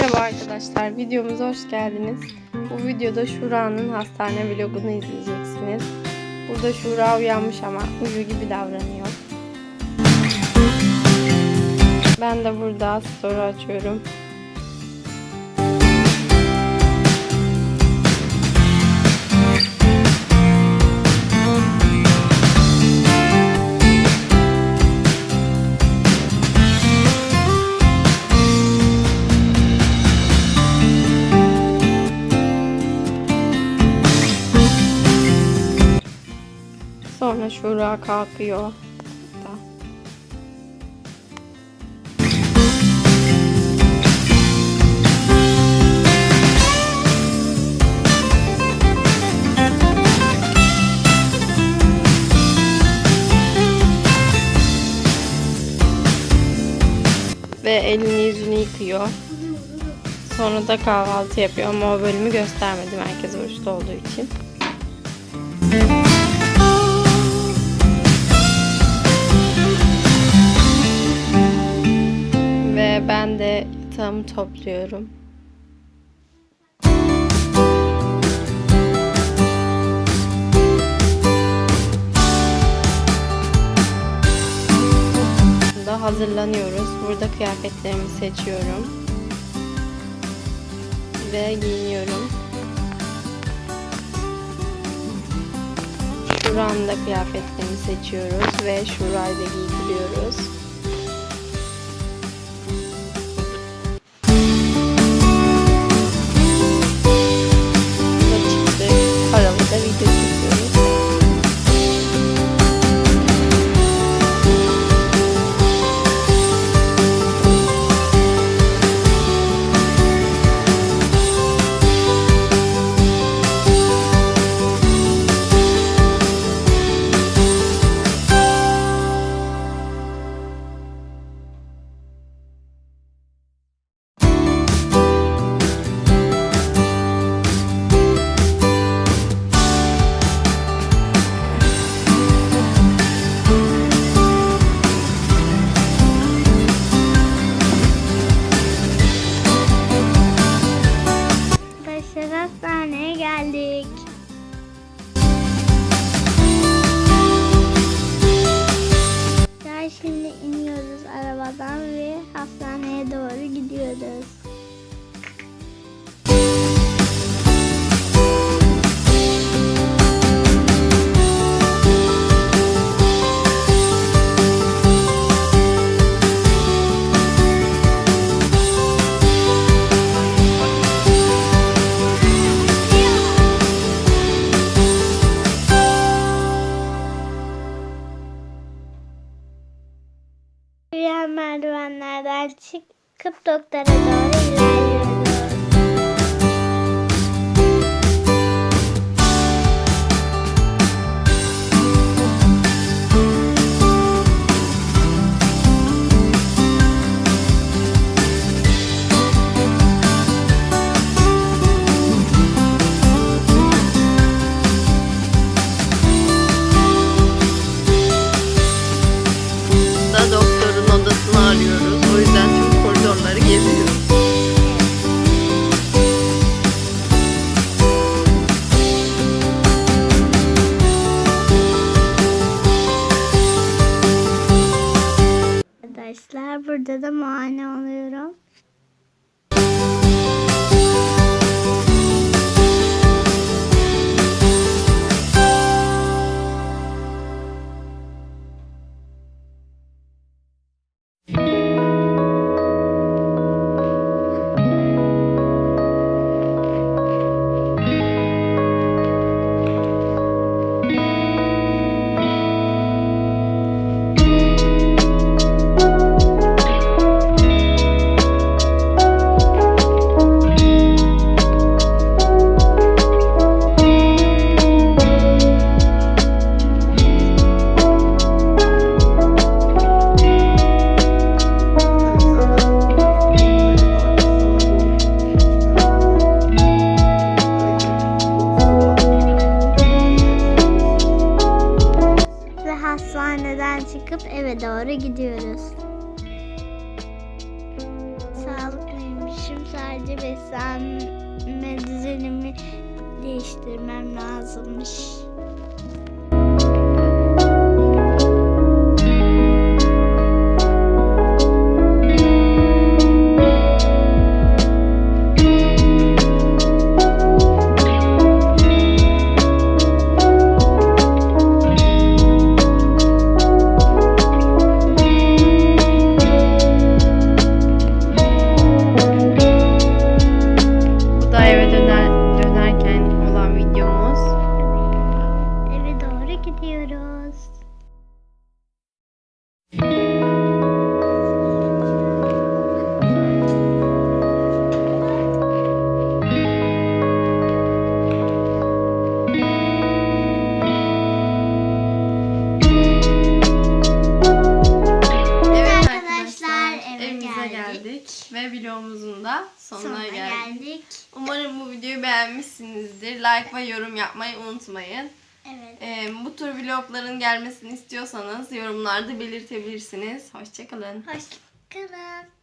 Merhaba arkadaşlar, videomuza hoş geldiniz. Bu videoda Şura'nın hastane vlogunu izleyeceksiniz. Burada Şura uyanmış ama uyu gibi davranıyor. Ben de burada story açıyorum. Sonra Şura kalkıyor. Ve elini yüzünü yıkıyor. Sonra da kahvaltı yapıyor ama o bölümü göstermedim herkes oruçta olduğu için. Ve de yatağımı topluyorum. Da hazırlanıyoruz. Burada kıyafetlerimi seçiyorum. Ve giyiniyorum. Şura'nın da kıyafetlerini seçiyoruz ve Şura'yı da giydiriyoruz. Hastaneye doğru gidiyoruz. Merdivenlerden çıkıp doktora doğru ilerliyoruz. Burada da mani oluyorum. bırakıp eve doğru gidiyoruz. Sağlıklıymışım sadece beslenme düzenimi değiştirmem lazımmış. Da sonuna, Sonuna geldik. geldik. Umarım bu videoyu beğenmişsinizdir. Like ve yorum yapmayı unutmayın. Evet. Ee, bu tür vlogların gelmesini istiyorsanız yorumlarda belirtebilirsiniz. Hoşçakalın. Hoşçakalın.